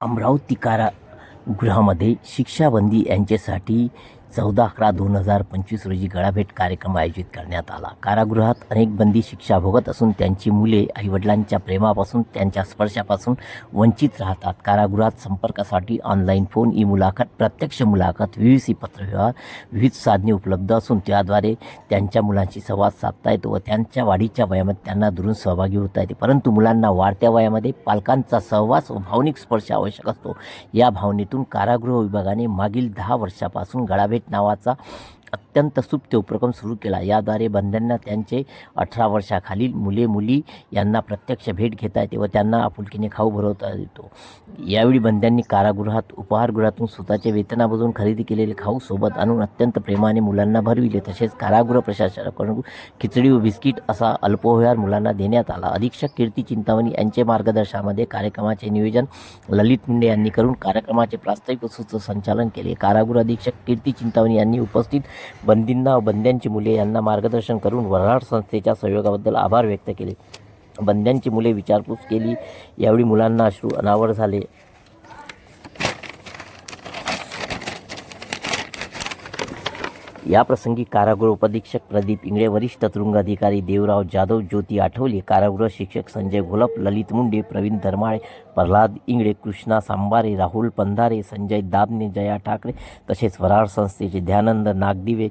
अमरावतीकारा गृहामध्ये शिक्षाबंदी यांच्यासाठी चौदा अकरा दोन हजार पंचवीस रोजी गळाभेट कार्यक्रम आयोजित करण्यात आला. कारागृहात अनेक बंदी शिक्षा भोगत असून त्यांची मुले आईवडिलांच्या प्रेमापासून त्यांच्या स्पर्शापासून वंचित राहतात. कारागृहात संपर्कासाठी ऑनलाईन फोन ई मुलाखत प्रत्यक्ष मुलाखत व्ही सी पत्रव्यवहार विविध साधने उपलब्ध असून त्याद्वारे त्यांच्या मुलांशी संवाद साधता येतो व त्यांच्या वाढीच्या वयामध्ये त्यांना दुरून सहभागी होता येते. परंतु मुलांना वाढत्या वयामध्ये पालकांचा सहवास व भावनिक स्पर्श आवश्यक असतो. या भावनेतून कारागृह विभागाने मागील दहा वर्षापासून गळाभेट नावाचा. अत्यंत सुप्त उपक्रम सुरू केला. याद्वारे बंध्यांना त्यांचे अठरा वर्षाखालील मुले मुली यांना प्रत्यक्ष भेट घेता येते व त्यांना आपुलकीने खाऊ भरवता येतो. यावेळी बंध्यांनी कारागृहात उपहारगृहातून स्वतःच्या वेतनामधून खरेदी केलेले खाऊ सोबत आणून अत्यंत प्रेमाने मुलांना भरविले. तसेच कारागृह प्रशासनाकडून खिचडी व बिस्किट असा अल्पोहार मुलांना देण्यात आला. अधीक्षक कीर्ती चिंतामणी यांचे मार्गदर्शनामध्ये कार्यक्रमाचे नियोजन ललित मुंडे यांनी करून कार्यक्रमाचे प्रास्ताविक व संचालन केले. कारागृह अधीक्षक कीर्ती चिंतामणी यांनी उपस्थित बंदींना बंद्यांची मुले यांना मार्गदर्शन करून वऱ्हाड संस्थेच्या सहयोगाबद्दल आभार व्यक्त केले. बंद्यांची मुले विचारपूस केली. यावेळी मुलांना अश्रू अनावर झाले. याप्रसंगी कारागृह उपधीक्षक प्रदीप इंगळे वरिष्ठ तुरुंग अधिकारी देवराव जाधव ज्योती आठवले कारागृह शिक्षक संजय घोलप ललित मुंडे प्रवीण धर्माळे प्रल्हाद इंगळे कृष्णा सांबारे राहुल पंधारे संजय दाबने जया ठाकरे तसेच वराड संस्थेचे ध्यानंद नागदिवे